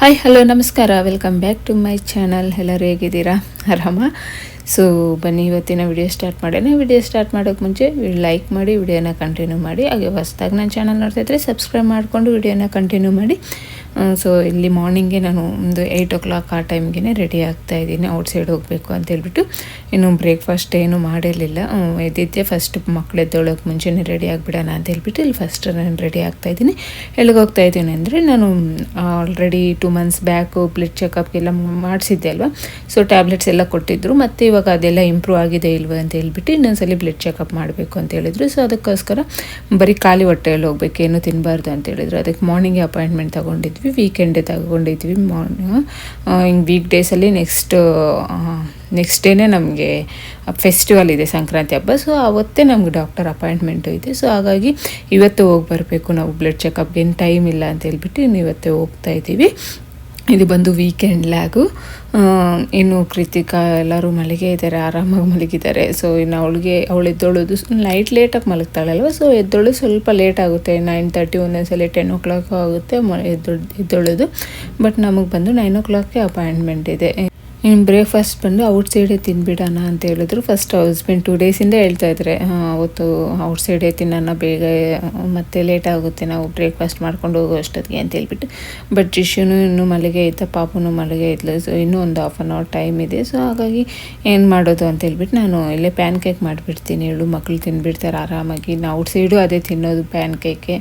Hi hello ನಮಸ್ಕಾರ. Welcome back to my channel ಎಲ್ಲರೂ ಹೇಗಿದ್ದೀರಾ? ಆರಾಮ? ಸೊ ಬನ್ನಿ, ಇವತ್ತಿನ ವಿಡಿಯೋ ಸ್ಟಾರ್ಟ್ ಮಾಡೋಣ. ವಿಡಿಯೋ ಸ್ಟಾರ್ಟ್ ಮಾಡೋಕ್ಕೆ ಮುಂಚೆ ಲೈಕ್ ಮಾಡಿ ವಿಡಿಯೋನ ಕಂಟಿನ್ಯೂ ಮಾಡಿ. ಹಾಗೆ ಹೊಸ್ದಾಗಿ ನನ್ನ ಚಾನಲ್ ನೋಡ್ತಾ ಇದ್ದರೆ ಸಬ್ಸ್ಕ್ರೈಬ್ ಮಾಡಿಕೊಂಡು ವಿಡಿಯೋನ ಕಂಟಿನ್ಯೂ ಮಾಡಿ. ಸೊ ಇಲ್ಲಿ ಮಾರ್ನಿಂಗೆ ನಾನು ಒಂದು ಏಯ್ಟ್ ಓ ಕ್ಲಾಕ್ ಆ ಟೈಮ್ಗೆ ರೆಡಿ ಆಗ್ತಾ ಇದ್ದೀನಿ ಔಟ್ ಸೈಡ್ ಹೋಗಬೇಕು ಅಂತ ಹೇಳ್ಬಿಟ್ಟು. ಇನ್ನು ಬ್ರೇಕ್ಫಾಸ್ಟ್ ಏನು ಮಾಡಿರಲಿಲ್ಲ. ಎದ್ದಿದ್ದೆ ಫಸ್ಟ್ ಮಕ್ಳು ಎದ್ದೊಳಕ್ಕೆ ಮುಂಚೆನೇ ರೆಡಿ ಆಗಿಬಿಡೋಣ ಅಂತ ಹೇಳ್ಬಿಟ್ಟು ಇಲ್ಲಿ ಫಸ್ಟ್ ನಾನು ರೆಡಿ ಆಗ್ತಾ ಇದ್ದೀನಿ. ಎಲ್ಲಿಗೆ ಹೋಗ್ತಾ ಇದ್ದೀನಿ ಅಂದರೆ ನಾನು already two months back blood ಚೆಕಪ್ಗೆಲ್ಲ ಮಾಡಿಸಿದ್ದೆ ಅಲ್ವಾ? ಸೊ ಟ್ಯಾಬ್ಲೆಟ್ಸ್ ಎಲ್ಲ ಕೊಟ್ಟಿದ್ದರು ಮತ್ತು ಇವಾಗ ಅದೆಲ್ಲ ಇಂಪ್ರೂವ್ ಆಗಿದೆ ಇಲ್ವಾ ಅಂತ ಹೇಳ್ಬಿಟ್ಟು ಇನ್ನೊಂದ್ಸಲಿ ಬ್ಲಡ್ ಚೆಕಪ್ ಮಾಡಬೇಕು ಅಂತ ಹೇಳಿದ್ರು. ಸೊ ಅದಕ್ಕೋಸ್ಕರ ಬರೀ ಖಾಲಿ ಹೊಟ್ಟೆಯಲ್ಲಿ ಹೋಗ್ಬೇಕು, ಏನು ತಿನ್ನಬಾರ್ದು ಅಂತ ಹೇಳಿದ್ರು. ಅದಕ್ಕೆ ಮಾರ್ನಿಂಗ್ ಅಪಾಯಿಂಟ್ಮೆಂಟ್ ತೊಗೊಂಡಿದ್ವಿ. ವೀಕೆಂಡೇ ತಗೊಂಡಿದ್ವಿ. ಮಾರ್ನಿಂಗ್ ಹಿಂಗೆ ವೀಕ್ ಡೇಸಲ್ಲಿ ನೆಕ್ಸ್ಟ್ ನೆಕ್ಸ್ಟ್ ಡೇನೇ ನಮಗೆ ಫೆಸ್ಟಿವಲ್ ಇದೆ, ಸಂಕ್ರಾಂತಿ ಹಬ್ಬ. ಸೊ ಅವತ್ತೇ ನಮ್ಗೆ ಡಾಕ್ಟರ್ ಅಪಾಯಿಂಟ್ಮೆಂಟು ಇದೆ. ಸೊ ಹಾಗಾಗಿ ಇವತ್ತು ಹೋಗಿ ಬರಬೇಕು. ನಾವು ಬ್ಲಡ್ ಚೆಕಪ್ಗೆ ಏನು ಟೈಮ್ ಇಲ್ಲ ಅಂತ ಹೇಳ್ಬಿಟ್ಟು ಇವತ್ತೇ ಹೋಗ್ತಾ ಇದ್ದೀವಿ. ಇದು ಬಂದು ವೀಕೆಂಡ್ ಲ್ಯಾಗು ಇನ್ನು ಕೃತಿಕಾ ಎಲ್ಲರೂ ಮಲಗೇ ಇದ್ದಾರೆ ಆರಾಮಾಗಿ ಮಲಗಿದ್ದಾರೆ. ಸೊ ಇನ್ನು ಅವಳಿಗೆ, ಅವಳು ಎದ್ದೊಳೋದು ನೈಟ್ ಲೇಟಾಗಿ ಮಲಗ್ತಾಳಲ್ವ? ಸೊ ಎದ್ದೊಳು ಸ್ವಲ್ಪ ಲೇಟ್ ಆಗುತ್ತೆ. ನೈನ್ ತರ್ಟಿ ಒಂದೊಂದ್ಸಲ ಟೆನ್ ಓ ಕ್ಲಾಕ್ ಆಗುತ್ತೆ ಎದ್ದೊಳ್ ಎದ್ದೊಳೋದು. ಬಟ್ ನಮಗೆ ಬಂದು ನೈನ್ ಓ ಕ್ಲಾಕ್ಗೆ ಅಪಾಯಿಂಟ್ಮೆಂಟ್ ಇದೆ. ಇನ್ನು ಬ್ರೇಕ್ಫಾಸ್ಟ್ ಬಂದು ಔಟ್ ಸೈಡೇ ತಿನ್ಬಿಡೋಣ ಅಂತ ಹೇಳಿದ್ರು. ಫಸ್ಟ್ ಹಸ್ಬೆಂಡ್ ಟೂ ಡೇಸಿಂದ ಹೇಳ್ತಾ ಇದ್ದಾರೆ ಅವತ್ತು ಔಟ್ ಸೈಡೇ ತಿನ್ನೋಣ, ಬೇಗ, ಮತ್ತೆ ಲೇಟ್ ಆಗುತ್ತೆ, ನಾವು ಬ್ರೇಕ್ಫಾಸ್ಟ್ ಮಾಡ್ಕೊಂಡು ಹೋಗೋ ಅಷ್ಟೊತ್ತಿಗೆ ಅಂತ ಹೇಳ್ಬಿಟ್ಟು. ಬಟ್ ಜಿಶುನು ಇನ್ನೂ ಮಲಗೆ ಆಯ್ತಾ ಪಾಪುನು ಮಲಗೆ ಇದ್ಲು. ಸೊ ಇನ್ನೂ ಒಂದು ಹಾಫ್ ಆನ್ ಅವರ್ ಟೈಮ್ ಇದೆ. ಸೊ ಹಾಗಾಗಿ ಏನು ಮಾಡೋದು ಅಂತ ಹೇಳ್ಬಿಟ್ಟು ನಾನು ಇಲ್ಲೇ ಪ್ಯಾನ್ ಕೇಕ್ ಮಾಡಿಬಿಡ್ತೀನಿ. ಹೇಳು ಮಕ್ಕಳು ತಿನ್ಬಿಡ್ತಾರೆ ಆರಾಮಾಗಿ. ನಾ ಔಟ್ ಸೈಡು ಅದೇ ತಿನ್ನೋದು ಪ್ಯಾನ್ ಕೇಕೆ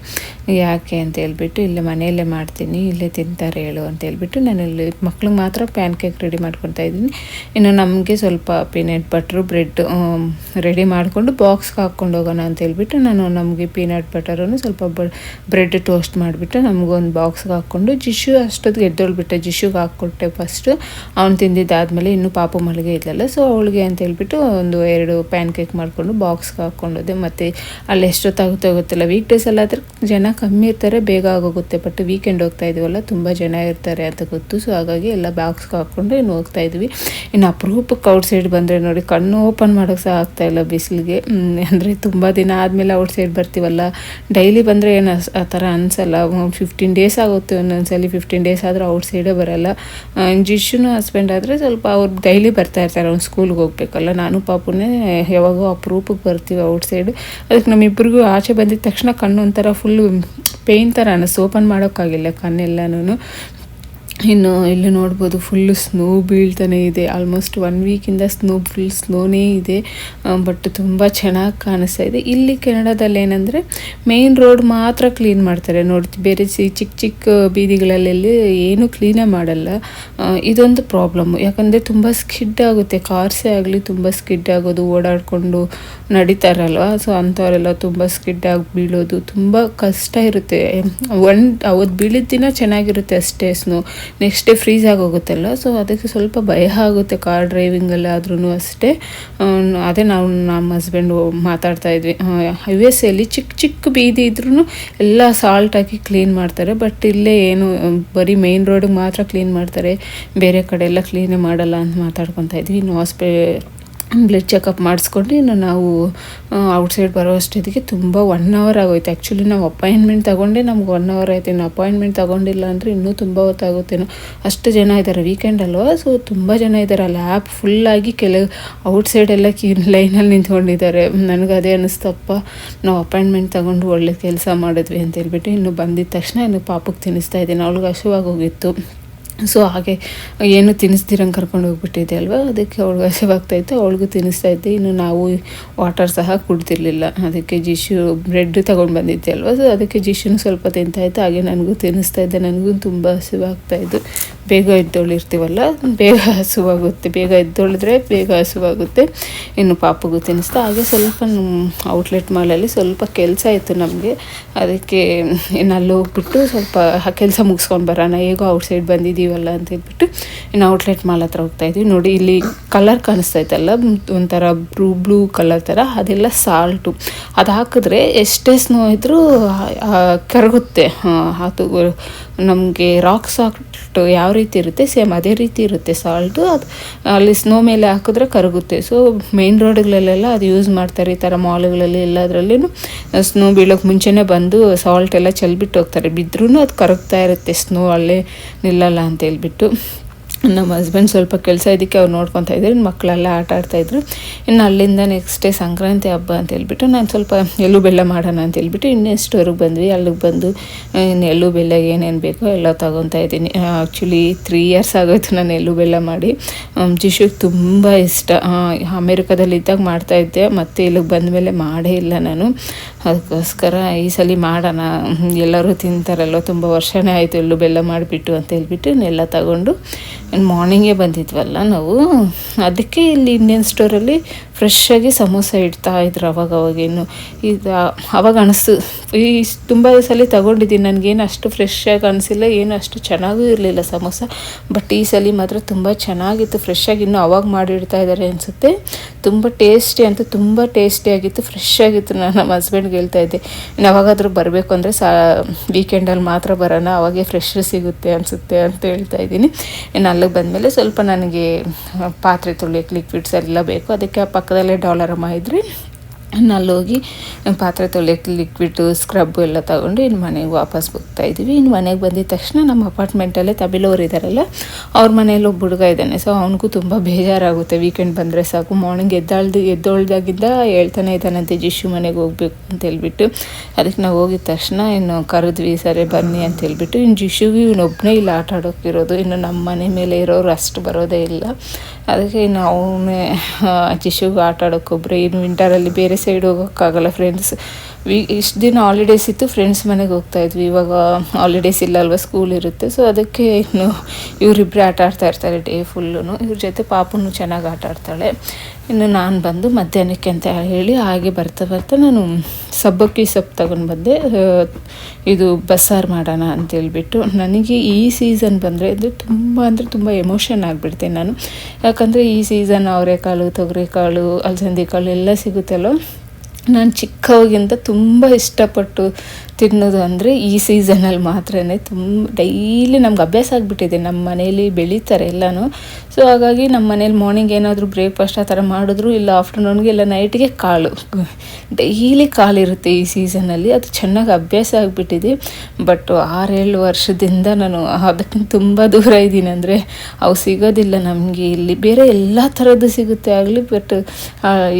ಯಾಕೆ ಅಂತ ಹೇಳ್ಬಿಟ್ಟು, ಇಲ್ಲೇ ಮನೆಯಲ್ಲೇ ಮಾಡ್ತೀನಿ, ಇಲ್ಲೇ ತಿಂತಾರೆ, ಹೇಳು ಅಂತ ಹೇಳ್ಬಿಟ್ಟು, ನಾನು ಇಲ್ಲಿ ಮಕ್ಳಿಗೆ ಮಾತ್ರ ಪ್ಯಾನ್ ಕೇಕ್ ರೆಡಿ ಇದ್ದೀನಿ. ಇನ್ನು ನಮಗೆ ಸ್ವಲ್ಪ ಪೀನಟ್ ಬಟ್ರು ಬ್ರೆಡ್ ರೆಡಿ ಮಾಡಿಕೊಂಡು ಬಾಕ್ಸ್ಗೆ ಹಾಕ್ಕೊಂಡು ಹೋಗೋಣ ಅಂತ ಹೇಳ್ಬಿಟ್ಟು ನಾನು ನಮಗೆ ಪೀನಟ್ ಬಟರನ್ನು ಸ್ವಲ್ಪ ಬ್ರೆಡ್ ಟೋಸ್ಟ್ ಮಾಡಿಬಿಟ್ಟು ನಮಗೊಂದು ಬಾಕ್ಸ್ಗೆ ಹಾಕ್ಕೊಂಡು ಜಿಶು ಅಷ್ಟೊತ್ತಿಗೆ ಎದ್ದೊಳ್ಬಿಟ್ಟೆ. ಜಿಶುಗೆ ಹಾಕ್ಕೊಟ್ಟೆ ಫಸ್ಟು ಅವ್ನು ತಿಂದಿದ್ದಾದಮೇಲೆ ಇನ್ನೂ ಪಾಪು ಮಲಗೆ ಇದ್ದಲ್ಲ ಸೊ ಅವಳಿಗೆ ಅಂತ ಹೇಳ್ಬಿಟ್ಟು ಒಂದು ಎರಡು ಪ್ಯಾನ್ ಕೇಕ್ ಮಾಡಿಕೊಂಡು ಬಾಕ್ಸ್ಗೆ ಹಾಕ್ಕೊಂಡೋದೆ. ಮತ್ತು ಅಲ್ಲಿ ಎಷ್ಟೊತ್ತಾಗುತ್ತೆ ಗೊತ್ತಿಲ್ಲ. ವೀಕ್ ಡೇಸ್ ಆದರೆ ಜನ ಕಮ್ಮಿ ಇರ್ತಾರೆ, ಬೇಗ ಆಗೋಗುತ್ತೆ. ಬಟ್ ವೀಕೆಂಡ್ ಹೋಗ್ತಾ ಇದೀವಲ್ಲ, ತುಂಬ ಜನ ಇರ್ತಾರೆ ಅಂತ ಗೊತ್ತು. ಸೊ ಹಾಗಾಗಿ ಎಲ್ಲ ಬಾಕ್ಸ್ಗೆ ಹಾಕ್ಕೊಂಡು ಇನ್ನು ಹೋಗ್ತಾ ಇದ್ವಿ. ಇನ್ನು ಅಪರೂಪಕ್ಕೆ ಔಟ್ ಸೈಡ್ ಬಂದರೆ ನೋಡಿ, ಕಣ್ಣು ಓಪನ್ ಮಾಡೋಕ್ಕೆ ಸಹ ಆಗ್ತಾ ಇಲ್ಲ ಬಿಸಿಲಿಗೆ. ಅಂದರೆ ತುಂಬ ದಿನ ಆದಮೇಲೆ ಔಟ್ ಸೈಡ್ ಬರ್ತೀವಲ್ಲ. ಡೈಲಿ ಬಂದರೆ ಏನು ಆ ಥರ ಅನಿಸಲ್ಲ. ಫಿಫ್ಟೀನ್ ಡೇಸ್ ಆಗುತ್ತೆ ಒಂದೊಂದ್ಸಲಿ ಫಿಫ್ಟೀನ್ ಡೇಸ್ ಆದರೂ ಔಟ್ ಸೈಡೇ ಬರಲ್ಲ. ಜಿಶುನು ಹಸ್ಬೆಂಡ್ ಆದರೆ ಸ್ವಲ್ಪ ಅವ್ರು ಡೈಲಿ ಬರ್ತಾ ಇರ್ತಾರೆ, ಅವ್ನು ಸ್ಕೂಲ್ಗೆ ಹೋಗ್ಬೇಕಲ್ಲ. ನಾನು ಪಾಪುನೇ ಯಾವಾಗೋ ಅಪರೂಪಕ್ಕೆ ಬರ್ತೀವಿ ಔಟ್ ಸೈಡ್ ಅದಕ್ಕೆ ನಮ್ಮಿಬ್ಬರಿಗೂ ಆಚೆ ಬಂದಿದ ತಕ್ಷಣ ಕಣ್ಣು ಒಂಥರ ಫುಲ್ಲು ಪೇಯ್ನ್ ಥರ ಅನ್ನಿಸ್ತು ಓಪನ್ ಮಾಡೋಕ್ಕಾಗಿಲ್ಲ ಕಣ್ಣೆಲ್ಲನೂ ಇನ್ನು ಇಲ್ಲಿ ನೋಡ್ಬೋದು ಫುಲ್ಲು ಸ್ನೋ ಬೀಳ್ತಾನೆ ಇದೆ. ಆಲ್ಮೋಸ್ಟ್ ಒನ್ ವೀಕಿಂದ ಸ್ನೋ ಫುಲ್ ಸ್ನೋನೇ ಇದೆ. ಬಟ್ ತುಂಬ ಚೆನ್ನಾಗಿ ಕಾಣಿಸ್ತಾ ಇದೆ. ಇಲ್ಲಿ ಕೆನಡಾದಲ್ಲಿ ಏನಂದರೆ ಮೇನ್ ರೋಡ್ ಮಾತ್ರ ಕ್ಲೀನ್ ಮಾಡ್ತಾರೆ. ನೋಡ್ತೀವಿ ಬೇರೆ ಚಿಕ್ಕ ಚಿಕ್ಕ ಬೀದಿಗಳಲ್ಲಿ ಏನೂ ಕ್ಲೀನೇ ಮಾಡಲ್ಲ. ಇದೊಂದು ಪ್ರಾಬ್ಲಮ್ಮು ಯಾಕಂದರೆ ತುಂಬ ಸ್ಕಿಡ್ ಆಗುತ್ತೆ. ಕಾರ್ಸೇ ಆಗಲಿ ತುಂಬ ಸ್ಕಿಡ್ ಆಗೋದು, ಓಡಾಡಿಕೊಂಡು ನಡೀತಾರಲ್ವ? ಸೊ ಅಂಥವರೆಲ್ಲ ತುಂಬ ಸ್ಕಿಡ್ ಆಗಿ ಬೀಳೋದು ತುಂಬ ಕಷ್ಟ ಇರುತ್ತೆ. ಒನ್ ಅವತ್ತು ಬೀಳಿದ ದಿನ ಚೆನ್ನಾಗಿರುತ್ತೆ ಅಷ್ಟೇ ಸ್ನೋ ನೆಕ್ಸ್ಟ್ ಡೇ ಫ್ರೀಸ್ ಆಗೋಗುತ್ತಲ್ಲ ಸೊ ಅದಕ್ಕೆ ಸ್ವಲ್ಪ ಭಯ ಆಗುತ್ತೆ ಕಾರ್ ಡ್ರೈವಿಂಗಲ್ಲಿ ಆದ್ರೂ ಅಷ್ಟೇ. ಅದೇ ನಾವು ನಮ್ಮ ಹಸ್ಬೆಂಡು ಮಾತಾಡ್ತಾ ಇದ್ವಿ. ಯು ಎಸ್ ಎಲ್ಲಿ ಚಿಕ್ಕ ಚಿಕ್ಕ ಬೀದಿ ಇದ್ರೂ ಎಲ್ಲ ಸಾಲ್ಟ್ ಹಾಕಿ ಕ್ಲೀನ್ ಮಾಡ್ತಾರೆ ಬಟ್ ಇಲ್ಲೇ ಏನು ಬರೀ ಮೇನ್ ರೋಡಿಗೆ ಮಾತ್ರ ಕ್ಲೀನ್ ಮಾಡ್ತಾರೆ. ಬೇರೆ ಕಡೆ ಎಲ್ಲ ಕ್ಲೀನೇ ಮಾಡಲ್ಲ ಅಂತ ಮಾತಾಡ್ಕೊತಾ ಇದ್ವಿ. ಇನ್ನು ಹಾಸ್ಪೆ ಬ್ಲಡ್ ಚೆಕಪ್ ಮಾಡಿಸ್ಕೊಂಡು ನಾವು ಔಟ್ಸೈಡ್ ಬರೋ ಅಷ್ಟೊತ್ತಿಗೆ ತುಂಬ ಒನ್ ಅವರ್ ಆಗೋಯ್ತು. ಆ್ಯಕ್ಚುಲಿ ನಾವು ಅಪಾಯಿಂಟ್ಮೆಂಟ್ ತೊಗೊಂಡೆ ನಮ್ಗೆ ಒನ್ ಅವರ್ ಆಯ್ತು. ಇನ್ನು ಅಪಾಯಿಂಟ್ಮೆಂಟ್ ತೊಗೊಂಡಿಲ್ಲ ಅಂದರೆ ಇನ್ನೂ ತುಂಬ ಹೊತ್ತಾಗುತ್ತೇನೋ ಅಷ್ಟು ಜನ ಇದ್ದಾರೆ ವೀಕೆಂಡ್ ಅಲ್ವಾ? ಸೊ ತುಂಬ ಜನ ಇದ್ದಾರೆ. ಅಲ್ಲಿ ಆ್ಯಪ್ ಫುಲ್ಲಾಗಿ ಕೆಲವು ಔಟ್ಸೈಡೆಲ್ಲ ಕಿ ಲೈನಲ್ಲಿ ನಿಂತ್ಕೊಂಡಿದ್ದಾರೆ. ನನಗೆ ಅದೇ ಅನ್ನಿಸ್ತಪ್ಪ ನಾವು ಅಪಾಯಿಂಟ್ಮೆಂಟ್ ತೊಗೊಂಡು ಒಳ್ಳೆ ಕೆಲಸ ಮಾಡಿದ್ವಿ ಅಂತ ಹೇಳ್ಬಿಟ್ಟು ಇನ್ನು ಬಂದಿದ ತಕ್ಷಣ ಇನ್ನು ಪಾಪಕ್ಕೆ ತಿನ್ನಿಸ್ತಾ ಇದ್ದೀನಿ. ಅವಳಿಗೆ ಹಸುವಾಗಿ ಹೋಗಿತ್ತು. ಸೊ ಹಾಗೆ, ಏನು ತಿನ್ನಿಸ್ದಿರಂಗೆ ಕರ್ಕೊಂಡು ಹೋಗ್ಬಿಟ್ಟಿದ್ದೆ ಅಲ್ವಾ? ಅದಕ್ಕೆ ಅವಳಿಗೆ ಹಸಿವಾಗ್ತಾಯಿತ್ತು ಅವಳಿಗೂ ತಿನ್ನಿಸ್ತಾ ಇದ್ದೆ ಇನ್ನು ನಾವು ವಾಟರ್ ಸಹ ಕುಡ್ತಿರ್ಲಿಲ್ಲ ಅದಕ್ಕೆ ಜಿಶು ಬ್ರೆಡ್ ತೊಗೊಂಡು ಬಂದಿದ್ದೆ ಅಲ್ವಾ? ಸೊ ಅದಕ್ಕೆ ಜಿಶುನು ಸ್ವಲ್ಪ ತಿಂತಾಯಿತ್ತು. ಹಾಗೆ ನನಗೂ ತಿನ್ನಿಸ್ತಾ ಇದ್ದೆ ನನಗೂ ತುಂಬ ಹಸಿವಾಗ್ತಾಯಿದ್ದು. ಬೇಗ ಎದ್ದೊಳಿರ್ತೀವಲ್ಲ? ಬೇಗ ಹಸುವಾಗುತ್ತೆ. ಬೇಗ ಎದ್ದೊಳಿದ್ರೆ ಬೇಗ ಹಸುವಾಗುತ್ತೆ. ಇನ್ನು ಪಾಪಗೂ ತಿನ್ನಿಸ್ತಾ. ಹಾಗೆ ಸ್ವಲ್ಪ ಔಟ್ಲೆಟ್ ಮಾಲಲ್ಲಿ ಸ್ವಲ್ಪ ಕೆಲಸ ಇತ್ತು ನಮಗೆ. ಅದಕ್ಕೆ ಇನ್ನು ಅಲ್ಲಿ ಹೋಗ್ಬಿಟ್ಟು ಸ್ವಲ್ಪ ಕೆಲಸ ಮುಗಿಸ್ಕೊಂಡು ಬರೋಣ. ಹೇಗೋ ಔಟ್ಸೈಡ್ ಬಂದಿದ್ದೀವಿ ಹೋಗಿದ್ದೀವಲ್ಲ ಅಂತ ಹೇಳ್ಬಿಟ್ಟು ಇನ್ನು ಔಟ್ಲೆಟ್ ಮಾಲ್ ಹತ್ರ ಹೋಗ್ತಾ ಇದ್ವಿ. ನೋಡಿ, ಇಲ್ಲಿ ಕಲರ್ ಕಾಣಿಸ್ತಾ ಇತ್ತಲ್ಲ ಒಂಥರ ಬ್ಲೂ ಬ್ಲೂ ಕಲರ್ ಥರ. ಅದೆಲ್ಲ ಸಾಲ್ಟು ಅದು ಹಾಕಿದ್ರೆ ಎಷ್ಟೇ ಸ್ನೋ ಇದ್ದರೂ ಕರಗುತ್ತೆ. ಅದು ನಮಗೆ ರಾಕ್ ಸಾಲ್ಟ್ ಯಾವ ರೀತಿ ಇರುತ್ತೆ ಸೇಮ್ ಅದೇ ರೀತಿ ಇರುತ್ತೆ ಸಾಲ್ಟು ಅದು ಅಲ್ಲಿ ಸ್ನೋ ಮೇಲೆ ಹಾಕಿದ್ರೆ ಕರಗುತ್ತೆ. ಸೊ ಮೇನ್ ರೋಡ್ಗಳಲ್ಲೆಲ್ಲ ಅದು ಯೂಸ್ ಮಾಡ್ತಾರೆ ಈ ಥರ ಮಾಲ್ಗಳಲ್ಲಿ ಎಲ್ಲದರಲ್ಲೂ ಸ್ನೋ ಬೀಳೋಕ್ಕೆ ಮುಂಚೆನೇ ಬಂದು ಸಾಲ್ಟ್ ಎಲ್ಲ ಚೆಲ್ಬಿಟ್ಟು ಹೋಗ್ತಾರೆ. ಬಿದ್ದರೂ ಅದು ಕರಗ್ತಾ ಇರುತ್ತೆ. ಸ್ನೋ ಅಲ್ಲೇ ನಿಲ್ಲಲ್ಲ ಅಂತ. ಹೇಳ್ಬಿಟ್ಟು ನಮ್ಮ ಹಸ್ಬೆಂಡ್ ಸ್ವಲ್ಪ ಕೆಲಸ ಇದಕ್ಕೆ ಅವ್ರು ನೋಡ್ಕೊತಾ ಇದ್ರು. ಮಕ್ಕಳೆಲ್ಲ ಆಟ ಆಡ್ತಾಯಿದ್ರು ಇನ್ನು ಅಲ್ಲಿಂದ ನೆಕ್ಸ್ಟ್ ಡೇ ಸಂಕ್ರಾಂತಿ ಹಬ್ಬ ಅಂತ ಹೇಳ್ಬಿಟ್ಟು ನಾನು ಸ್ವಲ್ಪ ಎಲ್ಲೂ ಬೆಲ್ಲ ಮಾಡೋಣ ಅಂತ ಹೇಳ್ಬಿಟ್ಟು ಇನ್ನೆಷ್ಟುವರೆಗೆ ಬಂದ್ವಿ. ಅಲ್ಲಿಗೆ ಬಂದು ಇನ್ನು ಎಲ್ಲೂ ಬೆಲ್ಲ ಏನೇನು ಬೇಕೋ ಎಲ್ಲ ತೊಗೊತಾ ಇದ್ದೀನಿ. ಆ್ಯಕ್ಚುಲಿ ತ್ರೀ ಇಯರ್ಸ್ ಆಗೋಯ್ತು ನಾನು ಎಲ್ಲೂ ಬೆಲ್ಲ ಮಾಡಿ. ಜಿಶುಗೆ ತುಂಬ ಇಷ್ಟ. ಅಮೇರಿಕಾದಲ್ಲಿ ಇದ್ದಾಗ ಮಾಡ್ತಾಯಿದ್ದೆ ಮತ್ತು ಇಲ್ಲಿಗೆ ಬಂದ ಮೇಲೆ ಮಾಡೇ ಇಲ್ಲ ನಾನು. ಅದಕ್ಕೋಸ್ಕರ ಈ ಸಲ ಮಾಡೋಣ. ಎಲ್ಲರೂ ತಿಂತಾರಲ್ಲೋ ತುಂಬ ವರ್ಷವೇ ಆಯಿತು ಎಲ್ಲೂ ಬೆಲ್ಲ ಮಾಡಿಬಿಟ್ಟು ಅಂತ ಹೇಳ್ಬಿಟ್ಟು ಎಲ್ಲ ತಗೊಂಡು ಮಾರ್ನಿಂಗೇ ಬಂದಿದ್ವಲ್ಲ ನಾವು. ಅದಕ್ಕೆ ಇಲ್ಲಿ ಇಂಡಿಯನ್ ಸ್ಟೋರಲ್ಲಿ ಫ್ರೆಶ್ಶಾಗಿ ಸಮೋಸ ಇಡ್ತಾ ಇದ್ರು ಅವಾಗ ಅವಾಗೇನು. ಇದು ಅವಾಗ ಅನಿಸ್ತು ಈ ತುಂಬ ಸಲ ತಗೊಂಡಿದ್ದೀನಿ, ನನಗೇನು ಅಷ್ಟು ಫ್ರೆಶ್ಶಾಗಿ ಅನಿಸಿಲ್ಲ, ಏನು ಅಷ್ಟು ಚೆನ್ನಾಗೂ ಇರಲಿಲ್ಲ ಸಮೋಸ. ಬಟ್ ಈ ಸಲ ಮಾತ್ರ ತುಂಬ ಚೆನ್ನಾಗಿತ್ತು ಫ್ರೆಶ್ಶಾಗಿ ಇನ್ನೂ ಅವಾಗ ಮಾಡಿಡ್ತಾ ಇದ್ದಾರೆ ಅನಿಸುತ್ತೆ. ತುಂಬ ಟೇಸ್ಟಿ ಅಂತ, ತುಂಬ ಟೇಸ್ಟಿಯಾಗಿತ್ತು ಫ್ರೆಶ್ ಆಗಿತ್ತು. ನಮ್ಮ ಹೇಳ್ತಾ ಇದ್ದೆ. ಯಾವಾಗಾದರೂ ಬರಬೇಕು ಅಂದರೆ ಸಾ ವೀಕೆಂಡಲ್ಲಿ ಮಾತ್ರ ಬರೋಣ, ಅವಾಗೆ ಫ್ರೆಶ್ ಸಿಗುತ್ತೆ ಅನಿಸುತ್ತೆ ಅಂತ ಹೇಳ್ತಾ ಇದ್ದೀನಿ. ಇನ್ನು ಅಲ್ಲಿಗೆ ಬಂದಮೇಲೆ ಸ್ವಲ್ಪ ನನಗೆ ಪಾತ್ರೆ ತೊಳೆಯಕ್ಕೆ ಲಿಕ್ವಿಡ್ಸ್ ಎಲ್ಲ ಬೇಕು. ಅದಕ್ಕೆ ಪಕ್ಕದಲ್ಲೇ ಡಾಲರಮ್ಮ ಇದ್ದರೆ ಹೋಗಿ ಪಾತ್ರೆ ತೊಳೆಯೋಕ್ಕೆ ಲಿಕ್ವಿಡು ಸ್ಕ್ರಬ್ಬು ಎಲ್ಲ ತಗೊಂಡು ಇನ್ನು ಮನೆಗೆ ವಾಪಸ್ ಹೋಗ್ತಾ ಇದ್ದೀವಿ. ಇನ್ನು ಮನೆಗೆ ಬಂದಿದ ತಕ್ಷಣ ನಮ್ಮ ಅಪಾರ್ಟ್ಮೆಂಟಲ್ಲೇ ತಬಿಲೋರು ಇದ್ದಾರಲ್ಲ ಅವ್ರ ಮನೇಲಿ ಒಬ್ಬ ಹುಡುಗ ಇದ್ದಾನೆ. ಸೊ ಅವನಿಗೂ ತುಂಬ ಬೇಜಾರಾಗುತ್ತೆ. ವೀಕೆಂಡ್ ಬಂದರೆ ಸಾಕು. ಮಾರ್ನಿಂಗ್ ಎದ್ದಾಳ್ದು ಎದ್ದೋಳ್ದಾಗಿದ್ದ ಹೇಳ್ತಾನೆ ಇದ್ದಾನಂತೆ ಜಿಶು ಮನೆಗೆ ಹೋಗ್ಬೇಕು ಅಂತ ಹೇಳ್ಬಿಟ್ಟು. ಅದಕ್ಕೆ ನಾವು ಹೋಗಿದ ತಕ್ಷಣ ಇನ್ನು ಕರೆದ್ವಿ, ಸರಿ ಬನ್ನಿ ಅಂತ ಹೇಳ್ಬಿಟ್ಟು. ಇನ್ನು ಜಿಶುಗೂ ಇವನೊಬ್ಬನೇ ಇಲ್ಲ ಆಟ ಆಡೋಕ್ಕಿರೋದು. ಇನ್ನು ನಮ್ಮ ಮನೆ ಮೇಲೆ ಇರೋರು ಅಷ್ಟು ಬರೋದೇ ಇಲ್ಲ. ಅದಕ್ಕೆ ನಾವು ಜಿಶುಗೆ ಆಟ ಆಡೋಕ್ಕೊಬ್ಬರು ಇನ್ನು ವಿಂಟರಲ್ಲಿ ಬೇರೆ ಸೈಡ್ ಹೋಗೋಕ್ಕಾಗಲ್ಲ ಫ್ರೆಂಡ್ಸ್ ವಿ, ಇಷ್ಟು ದಿನ ಹಾಲಿಡೇಸ್ ಇತ್ತು ಫ್ರೆಂಡ್ಸ್ ಮನೆಗೆ ಹೋಗ್ತಾ ಇದ್ವಿ. ಇವಾಗ ಹಾಲಿಡೇಸ್ ಇಲ್ಲ ಅಲ್ವಾ ಸ್ಕೂಲ್ ಇರುತ್ತೆ. ಸೊ ಅದಕ್ಕೆ ಇನ್ನು ಇವರಿಬ್ಬರೇ ಆಟ ಆಡ್ತಾ ಇರ್ತಾರೆ ಡೇ ಫುಲ್ಲು ಇವ್ರ ಜೊತೆ ಪಾಪನು ಚೆನ್ನಾಗಿ ಆಟ ಆಡ್ತಾಳೆ. ಇನ್ನು ನಾನು ಬಂದು ಮಧ್ಯಾಹ್ನಕ್ಕೆ ಅಂತ ಹೇಳಿ ಹಾಗೆ ಬರ್ತಾ ಬರ್ತಾ ನಾನು ಸಬ್ಬಕ್ಕಿ ಸೊಪ್ಪು ತಗೊಂಡು ಬಂದೆ. ಇದು ಬಸ್ಸಾರು ಮಾಡೋಣ ಅಂತೇಳ್ಬಿಟ್ಟು ನನಗೆ ಈ ಸೀಸನ್ ಬಂದರೆ ಅಂದರೆ ತುಂಬ ಅಂದರೆ ತುಂಬ ಎಮೋಷನ್ ಆಗಿಬಿಡ್ತೀನಿ ನಾನು. ಯಾಕಂದರೆ ಈ ಸೀಸನ್ ಅವರೆಕಾಳು ತೊಗರಿಕಾಳು ಅಲಸಂದಿ ಕಾಳು ಎಲ್ಲ ಸಿಗುತ್ತಲ್ಲೋ ನಾನು ಚಿಕ್ಕವಾಗಿಂದ ತುಂಬ ಇಷ್ಟಪಟ್ಟು ತಿನ್ನೋದು ಅಂದರೆ ಈ ಸೀಸನಲ್ಲಿ ಮಾತ್ರ ತುಂಬ ಡೈಲಿ ನಮ್ಗೆ ಅಭ್ಯಾಸ ಆಗಿಬಿಟ್ಟಿದೆ. ನಮ್ಮ ಮನೇಲಿ ಬೆಳೀತಾರೆ ಎಲ್ಲನೂ. ಸೊ ಹಾಗಾಗಿ ನಮ್ಮ ಮನೇಲಿ ಮಾರ್ನಿಂಗ್ ಏನಾದರೂ ಬ್ರೇಕ್ಫಾಸ್ಟ್ ಆ ಥರ ಮಾಡಿದ್ರು, ಇಲ್ಲ ಆಫ್ಟರ್ನೂನ್ಗೆ ಇಲ್ಲ ನೈಟ್ಗೆ ಕಾಳು. ಡೈಲಿ ಕಾಲಿರುತ್ತೆ ಈ ಸೀಸನಲ್ಲಿ ಅದು ಚೆನ್ನಾಗಿ ಅಭ್ಯಾಸ ಆಗಿಬಿಟ್ಟಿದೆ. ಬಟ್ ಆರೇಳು ವರ್ಷದಿಂದ ನಾನು ಅದಕ್ಕೆ ತುಂಬ ದೂರ ಇದ್ದೀನಿ. ಅಂದರೆ ಅವು ಸಿಗೋದಿಲ್ಲ ನಮಗೆ ಇಲ್ಲಿ. ಬೇರೆ ಎಲ್ಲ ಥರದ್ದು ಸಿಗುತ್ತೆ ಆಗಲಿ ಬಟ್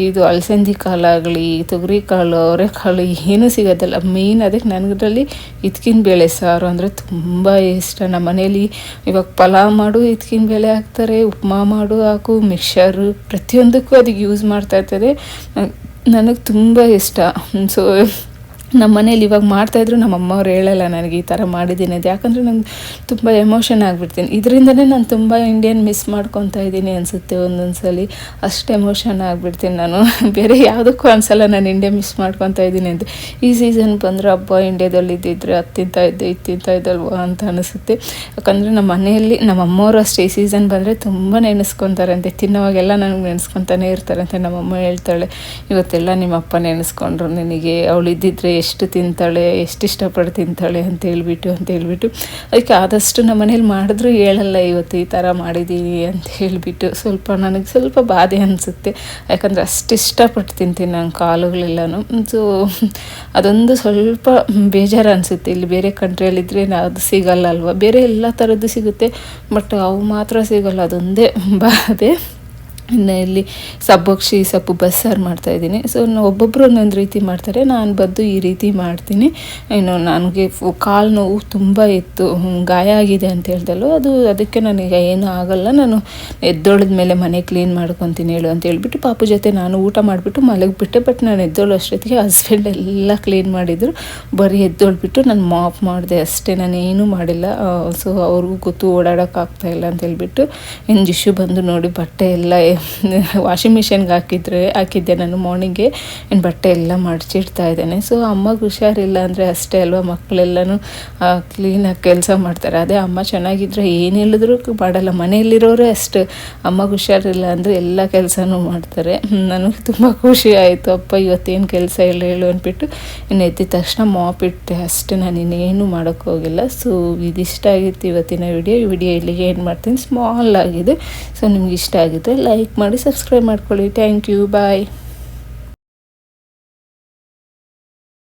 ಇದು ಅಲಸಂದೆ ಕಾಳು ಆಗಲಿ, ತೊಗರಿ ಕಾಳು ಅವರೆಕಾಳು ಏನೂ ಸಿಗೋದಿಲ್ಲ. ಮೇಯ್ನ್ ಅದಕ್ಕೆ ನನಗದ್ರಲ್ಲಿ ಇದ್ಕಿನ ಬೇಳೆ ಸಾರು ಅಂದರೆ ತುಂಬ ಇಷ್ಟ. ನಮ್ಮ ಮನೇಲಿ ಇವಾಗ ಪಲಾವ್ ಮಾಡು ಇದ್ಕಿನ ಬೇಳೆ ಹಾಕ್ತಾರೆ ಉಪ್ಮಾ ಮಾಡು ಹಾಕು ಮಿಕ್ಸರು ಪ್ರತಿಯೊಂದಕ್ಕೂ ಅದಕ್ಕೆ ಯೂಸ್ ಮಾಡ್ತಾ ಇರ್ತದೆ ನನಗೆ ತುಂಬ ಇಷ್ಟ. ಸೊ ನಮ್ಮ ಮನೇಲಿ ಇವಾಗ ಮಾಡ್ತಾಯಿದ್ರು ನಮ್ಮ ಅಮ್ಮವ್ರು ಹೇಳಲ್ಲ ನನಗೆ ಈ ಥರ ಮಾಡಿದ್ದೀನಿ ಅದು ಯಾಕಂದರೆ ನಂಗೆ ತುಂಬ ಎಮೋಷನ್ ಆಗಿಬಿಡ್ತೀನಿ. ಇದರಿಂದನೇ ನಾನು ತುಂಬ ಇಂಡಿಯನ್ ಮಿಸ್ ಮಾಡ್ಕೊತಾ ಇದ್ದೀನಿ ಅನಿಸುತ್ತೆ ಒಂದೊಂದು ಸಲ ಅಷ್ಟು ಎಮೋಷನ್ ಆಗಿಬಿಡ್ತೀನಿ ನಾನು. ಬೇರೆ ಯಾವುದಕ್ಕೂ ಅನ್ಸಲ್ಲ ನಾನು ಇಂಡಿಯಾ ಮಿಸ್ ಮಾಡ್ಕೊತಾ ಇದ್ದೀನಿ ಅಂತ. ಈ ಸೀಸನ್ ಬಂದರೆ ಹಬ್ಬ ಇಂಡಿಯಾದಲ್ಲಿ ಇದ್ದಿದ್ರೆ ಅದು ಇದ್ದೆ, ಇದು ತಿಂತಾ ಇದ್ದಲ್ವಾ ಅಂತ ಅನಿಸುತ್ತೆ. ಯಾಕಂದರೆ ನಮ್ಮ ಮನೆಯಲ್ಲಿ ನಮ್ಮ ಅಮ್ಮವರು ಅಷ್ಟೇ ಈ ಸೀಸನ್ ಬಂದರೆ ತುಂಬ ನೆನೆಸ್ಕೊತಾರಂತೆ ತಿನ್ನೋವಾಗೆಲ್ಲ ನನಗೆ ನೆನೆಸ್ಕೊತಾನೆ ಇರ್ತಾರಂತೆ ನಮ್ಮಮ್ಮ ಹೇಳ್ತಾಳೆ. ಇವತ್ತೆಲ್ಲ ನಿಮ್ಮ ಅಪ್ಪ ನೆನೆಸ್ಕೊಂಡ್ರು, ನಿನಗೆ ಅವಳು ಇದ್ದಿದ್ರೆ ಎಷ್ಟು ತಿಂತಾಳೆ, ಎಷ್ಟು ಇಷ್ಟಪಟ್ಟು ತಿಂತಾಳೆ ಅಂತ ಹೇಳ್ಬಿಟ್ಟು ಅಂತ ಹೇಳ್ಬಿಟ್ಟು, ಅದಕ್ಕೆ ಆದಷ್ಟು ನಮ್ಮ ಮನೇಲಿ ಮಾಡಿದ್ರು ಹೇಳಲ್ಲ ಇವತ್ತು ಈ ಥರ ಮಾಡಿದ್ದೀವಿ ಅಂತ ಹೇಳಿಬಿಟ್ಟು ಸ್ವಲ್ಪ ನನಗೆ ಸ್ವಲ್ಪ ಬಾಧೆ ಅನಿಸುತ್ತೆ. ಯಾಕಂದರೆ ಅಷ್ಟು ಇಷ್ಟಪಟ್ಟು ತಿಂತೀನಿ ನಾನು ಕಾಳುಗಳೆಲ್ಲನೂ ಸೊ, ಅದೊಂದು ಸ್ವಲ್ಪ ಬೇಜಾರು ಅನಿಸುತ್ತೆ. ಇಲ್ಲಿ ಬೇರೆ ಕಂಟ್ರಿಯಲ್ಲಿದ್ದರೆ ಅದು ಸಿಗಲ್ಲ ಅಲ್ವಾ? ಬೇರೆ ಎಲ್ಲ ಥರದ್ದು ಸಿಗುತ್ತೆ, ಬಟ್ ಅವು ಮಾತ್ರ ಸಿಗಲ್ಲ. ಅದೊಂದೇ ಬಾಧೆ. ಇನ್ನು ಇಲ್ಲಿ ಸಬ್ಬಕ್ಷಿ ಸೊಪ್ಪು ಬಸ್ಸಾರು ಮಾಡ್ತಾಯಿದ್ದೀನಿ ಸೊ ಒಬ್ಬೊಬ್ಬರು ಒಂದೊಂದು ರೀತಿ ಮಾಡ್ತಾರೆ. ನಾನು ಬಂದು ಈ ರೀತಿ ಮಾಡ್ತೀನಿ. ಇನ್ನು ನನಗೆ ಕಾಲು ನೋವು ತುಂಬ ಇತ್ತು ಗಾಯ ಆಗಿದೆ ಅಂತ ಹೇಳ್ದಲ್ಲೋ ಅದು ಅದಕ್ಕೆ ನನಗೆ ಏನೂ ಆಗಲ್ಲ. ನಾನು ಎದ್ದೊಳದ ಮೇಲೆ ಮನೆ ಕ್ಲೀನ್ ಮಾಡ್ಕೊತೀನಿ ಹೇಳು ಅಂತ ಹೇಳಿಬಿಟ್ಟು ಪಾಪು ಜೊತೆ ನಾನು ಊಟ ಮಾಡಿಬಿಟ್ಟು ಮಲಗಿಬಿಟ್ಟೆ. ಬಟ್ ನಾನು ಎದ್ದೋಳು ಅಷ್ಟೊತ್ತಿಗೆ ಹಸ್ಬೆಂಡ್ ಎಲ್ಲ ಕ್ಲೀನ್ ಮಾಡಿದರು. ಬರೀ ಎದ್ದೊಳ್ಬಿಟ್ಟು ನಾನು ಮಾಪ್ ಮಾಡಿದೆ ಅಷ್ಟೇ. ನಾನು ಏನೂ ಮಾಡಿಲ್ಲ. ಸೊ ಅವ್ರಿಗೂ ಗೊತ್ತು ಓಡಾಡೋಕ್ಕಾಗ್ತಾಯಿಲ್ಲ ಅಂತ ಹೇಳಿಬಿಟ್ಟು ಇನ್ನು ಜಿಶು ಬಂದು ನೋಡಿ ಬಟ್ಟೆ ಎಲ್ಲ ವಾಷಿಂಗ್ ಮಿಷಿನ್ಗೆ ಹಾಕಿದ್ರೆ, ಹಾಕಿದ್ದೆ ನಾನು ಮಾರ್ನಿಂಗೇ ಏನು ಬಟ್ಟೆ ಎಲ್ಲ ಮಡಚಿಡ್ತಾ ಇದ್ದೇನೆ. ಸೊ ಅಮ್ಮಗೆ ಹುಷಾರಿಲ್ಲ ಅಂದರೆ ಅಷ್ಟೇ ಅಲ್ವಾ? ಮಕ್ಕಳೆಲ್ಲನೂ ಕ್ಲೀನಾಗಿ ಕೆಲಸ ಮಾಡ್ತಾರೆ. ಅದೇ ಅಮ್ಮ ಚೆನ್ನಾಗಿದ್ದರೆ ಏನು ಹೇಳಿದ್ರು ಮಾಡಲ್ಲ. ಮನೆಯಲ್ಲಿರೋರೇ ಅಷ್ಟು. ಅಮ್ಮಗೆ ಹುಷಾರಿಲ್ಲ ಅಂದರೆ ಎಲ್ಲ ಕೆಲಸನೂ ಮಾಡ್ತಾರೆ. ನನಗೆ ತುಂಬ ಖುಷಿ ಆಯಿತು. ಅಪ್ಪ, ಇವತ್ತೇನು ಕೆಲಸ ಇಲ್ಲ ಹೇಳು ಅಂದ್ಬಿಟ್ಟು ಇನ್ನು ಎದ್ದಿದ ತಕ್ಷಣ ಮಾಪ್ ಇಟ್ಟೆ. ಅಷ್ಟು, ನಾನು ಇನ್ನೇನು ಮಾಡೋಕ್ಕೋಗಿಲ್ಲ ಸೊ ಇದಿಷ್ಟ ಆಗಿತ್ತು ಇವತ್ತಿನ ವಿಡಿಯೋ ಈ ವಿಡಿಯೋ ಇಲ್ಲಿಗೆ ಏನು ಮಾಡ್ತೀನಿ. ಸ್ಮಾಲ್ ಆಗಿದೆ. ಸೊ ನಿಮ್ಗೆ ಇಷ್ಟ ಆಗಿದ್ರೆ ಲೈಕ್ ಮಾಡಿ ಸಬ್ಸ್ಕ್ರೈಬ್ ಮಾಡ್ಕೊಳ್ಳಿ. Thank you bye